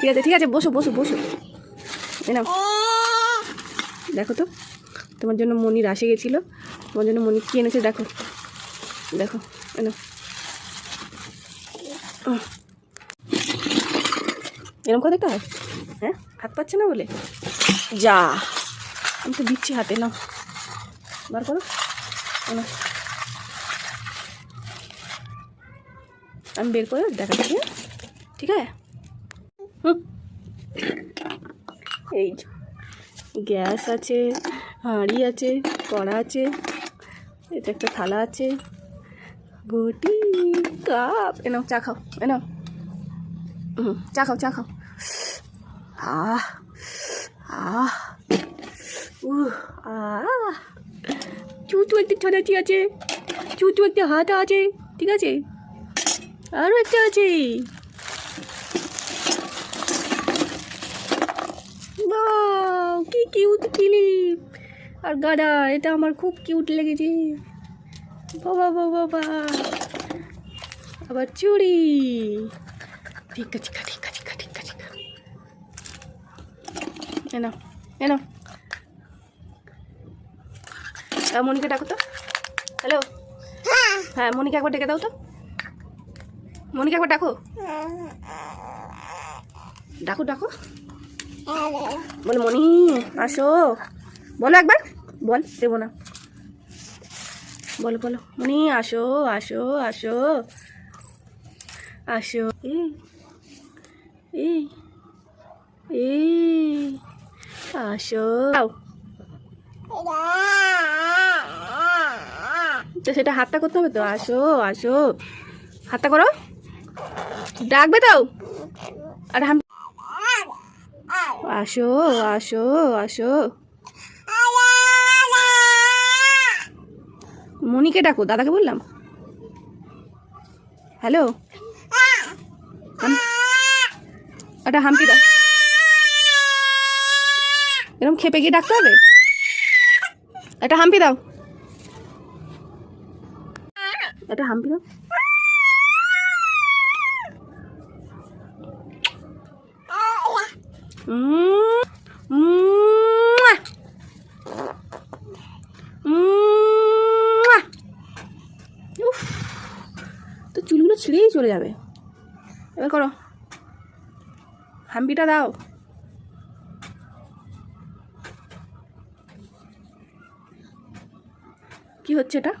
ঠিক আছে ঠিক আছে, বসো বসো বসো। এ নাও। দেখো তো, তোমার জন্য মনির আসে গেছিল। তোমার জন্য মনির কি এনেছে দেখো। দেখো এ নাও। উহ। এরকম করে হয়? হ্যাঁ? হাত পাচ্ছে না বলে? যা। আমি তো দিচ্ছি হাতে, নাও। বার করো। এ আমি বের করে দেখাচ্ছি হ্যাঁ? ঠিক আছে? এই গ্যাস আছে, হাঁড়ি আছে, কড়া আছে, এটা একটা থালা আছে। ঘটি, কাপ এনাও চা খাও এনাও হুম, চা খাও চা খাও। আহ আহ, উহ, আহ। চুচু একটা ছড়াচি আছে চুচু একটা হাত আছে, ঠিক আছে? আরও একটা আছে। কি কিউট ক্লিপ আর গাডা এটা আমার খুব কিউট লেগেছে। বাবা বাবা বাবা। আবার চুড়ি। ঠিক আছে ঠিক আছে ঠিক আছে এনো এনো মনিকা ডাকো তো। হ্যালো হ্যাঁ মনিকা একবার ডেকে দাও তো। মনিকা, একবার ডাকো। ডাকো ডাকো। বলে মনি, আসো। বলো একবার। বল, দেবো না। বলো বলো। মনি, আসো আসো আসো। আসো। এই এই এই আসো। তো সেটা হাতটা করতে হবে তো? আসো আসো। হাতটা করো। ডাকবে তো? আর হাম আসো আসো আসো। মনিকে ডাকো, দাদাকে বললাম। হ্যালো? একটা হাম্পি দাও এরকম খেপে গিয়ে ডাকতে হবে? একটা হাম্পি দাও। একটা হাম্পি দাও। তো চুলগুলো ছিঁড়েই চলে যাবে। এবার করো। হাম্পিটা দাও। কি হচ্ছে এটা?